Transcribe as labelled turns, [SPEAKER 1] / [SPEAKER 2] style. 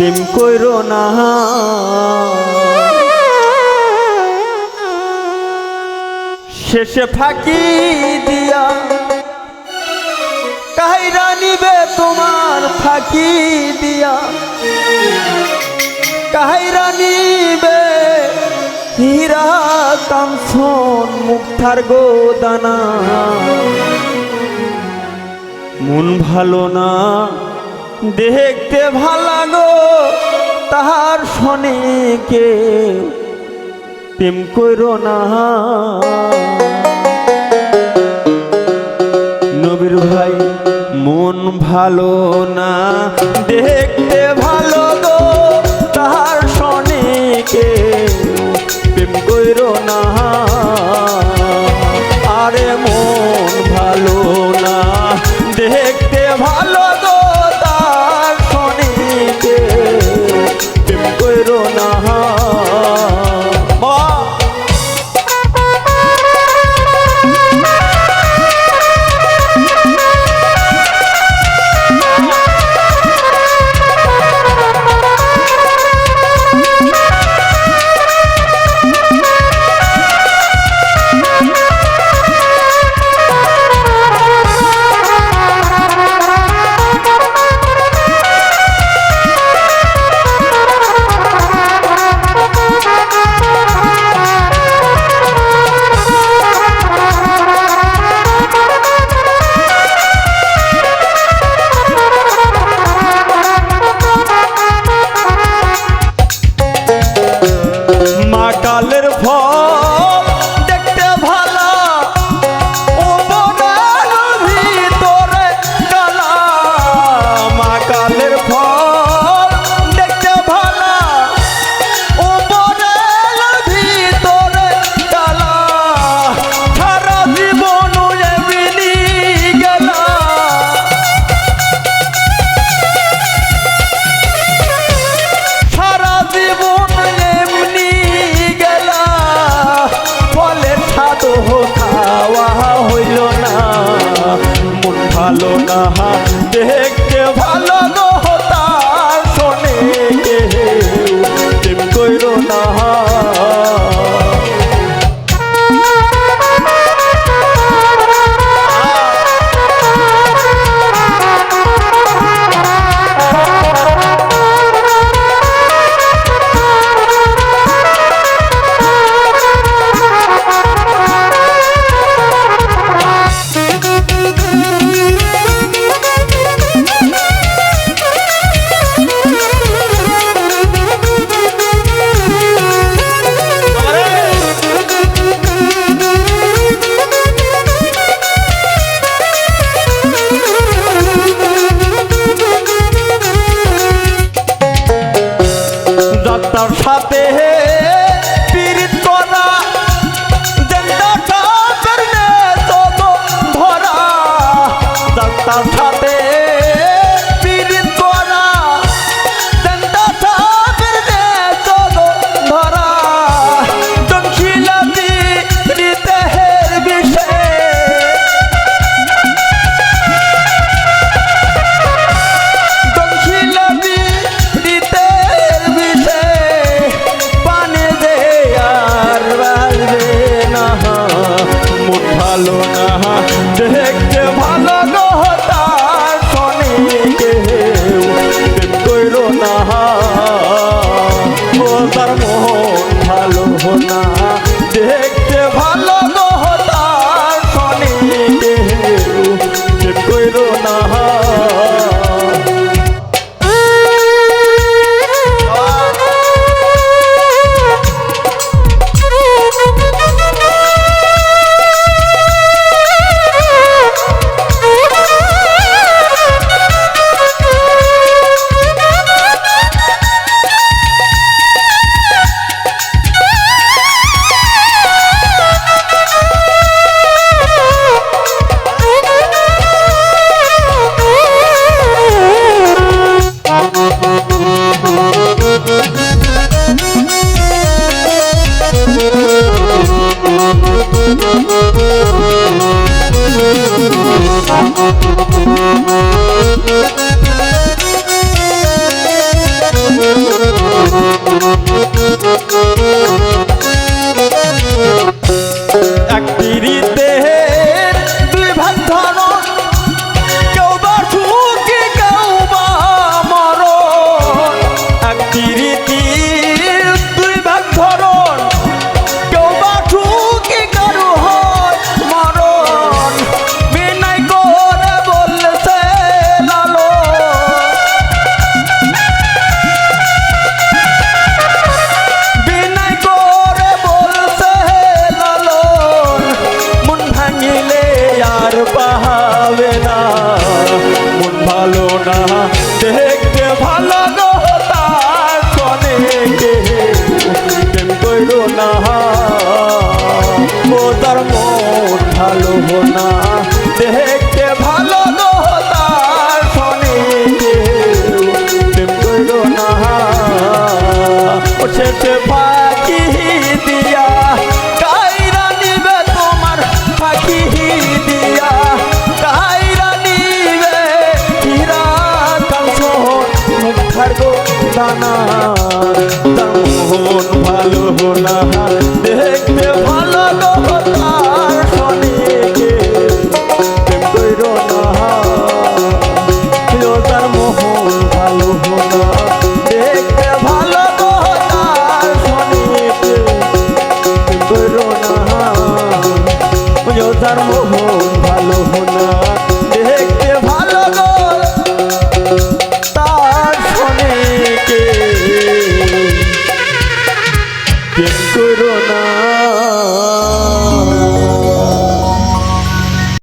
[SPEAKER 1] প্রেম কইর না। শেষে ফাঁকি দিয়া কাহিরা নিবে তোমার ফাঁকি দিয়া। কাহিরা নিবে হীরা কাঞ্চন মুক্তার গোদানা। মন ভালো না। দেখতে ভালো গো তাহার শনে কে? প্রেম কইর না। নবীর ভাই, মন ভালো না। দেখতে ভালো না দেখতে যাত্রার সাথে পীড়িত করা জেন্দাটা দেখতে ভালো গো তার খোদার মন। ভালো না দেখতে ভালো তার শোনে করল দিয়া কাইরা নিবে তোমার দিয়া। কাইরা নিবে হীরা কাঞ্চ মুখার গো দানা তার ভালো না দেখ